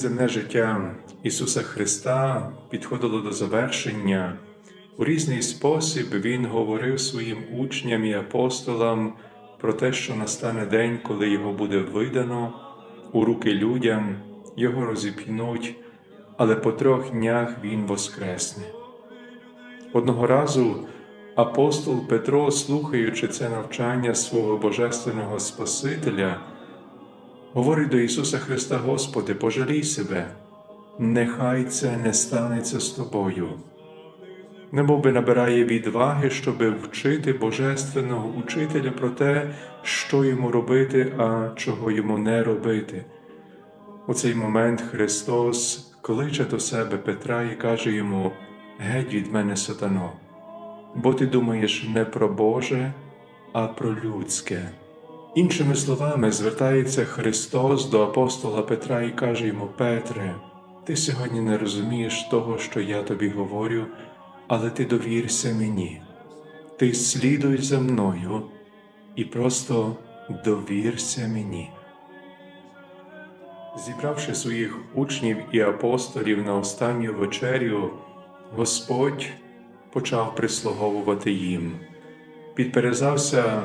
Земне життя Ісуса Христа підходило до завершення. У різний спосіб Він говорив своїм учням і апостолам про те, що настане день, коли Його буде видано у руки людям, Його розіп'нуть, але по трьох днях Він воскресне. Одного разу апостол Петро, слухаючи це навчання свого Божественного Спасителя, говорить до Ісуса Христа, Господи, пожалій себе, нехай це не станеться з тобою. Немов би набирає відваги, щоби вчити Божественного учителя про те, що йому робити, а чого йому не робити. У цей момент Христос кличе до себе Петра і каже йому: Геть від мене, сатано, бо ти думаєш не про Боже, а про людське. Іншими словами, звертається Христос до апостола Петра і каже йому: Петре, ти сьогодні не розумієш того, що я тобі говорю, але ти довірся мені, ти слідуй за мною і просто довірся мені. Зібравши своїх учнів і апостолів на останню вечерю, Господь почав прислуговувати їм, підперезався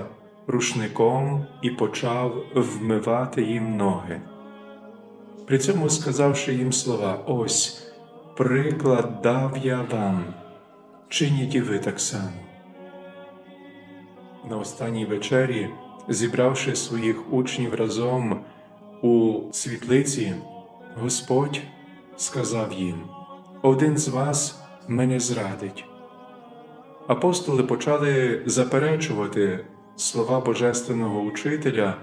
рушником і почав вмивати їм ноги. При цьому сказавши їм слова: Ось приклад дав я вам, чиніть і ви так само. На останній вечері, зібравши своїх учнів разом у світлиці, Господь сказав їм: Один з вас мене зрадить. Апостоли почали заперечувати слова Божественного учителя,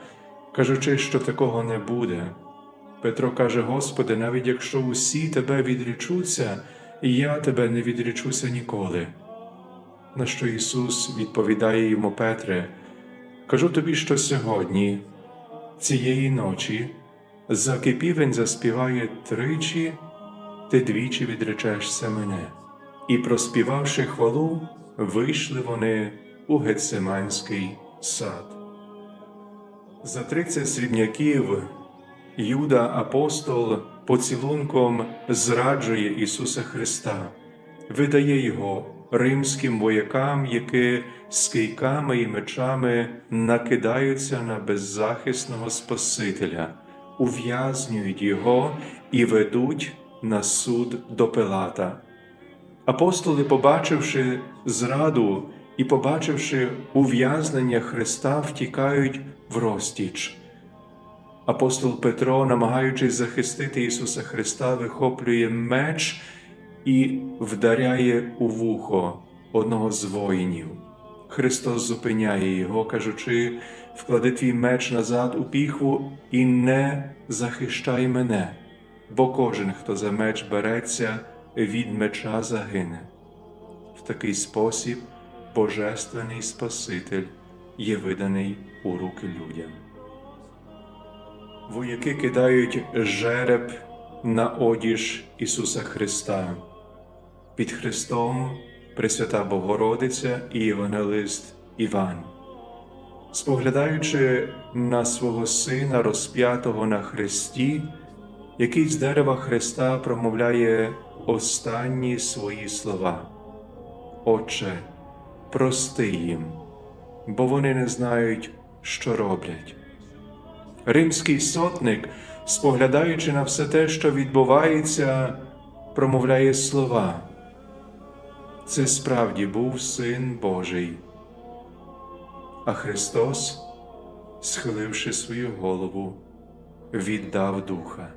кажучи, що такого не буде. Петро каже: Господи, навіть якщо усі тебе відрічуться, я тебе не відрічуся ніколи. На що Ісус відповідає йому Петре, кажу тобі, що сьогодні, цієї ночі, за кипівень заспіває тричі, ти двічі відречешся мене. І, проспівавши хвалу, вийшли вони у Гецеманський сад. За тридцять срібняків Юда апостол поцілунком зраджує Ісуса Христа, видає Його римським воякам, які з кийками і мечами накидаються на беззахисного Спасителя, ув'язнюють Його і ведуть на суд до Пилата. Апостоли, побачивши зраду і побачивши ув'язнення Христа, втікають в розтіч. Апостол Петро, намагаючись захистити Ісуса Христа, вихоплює меч і вдаряє у вухо одного з воїнів. Христос зупиняє його, кажучи: вклади твій меч назад у піхву і не захищай мене, бо кожен, хто за меч береться, від меча загине. В такий спосіб Божественний Спаситель є виданий у руки людям. Вояки кидають жереб на одіж Ісуса Христа. Під Христом Пресвята Богородиця і Євангелист Іван. Споглядаючи на свого Сина, розп'ятого на Христі, який з дерева Христа промовляє останні свої слова. Отче, прости їм, бо вони не знають, що роблять. Римський сотник, споглядаючи на все те, що відбувається, промовляє слова. Це справді був Син Божий. А Христос, схиливши свою голову, віддав духа.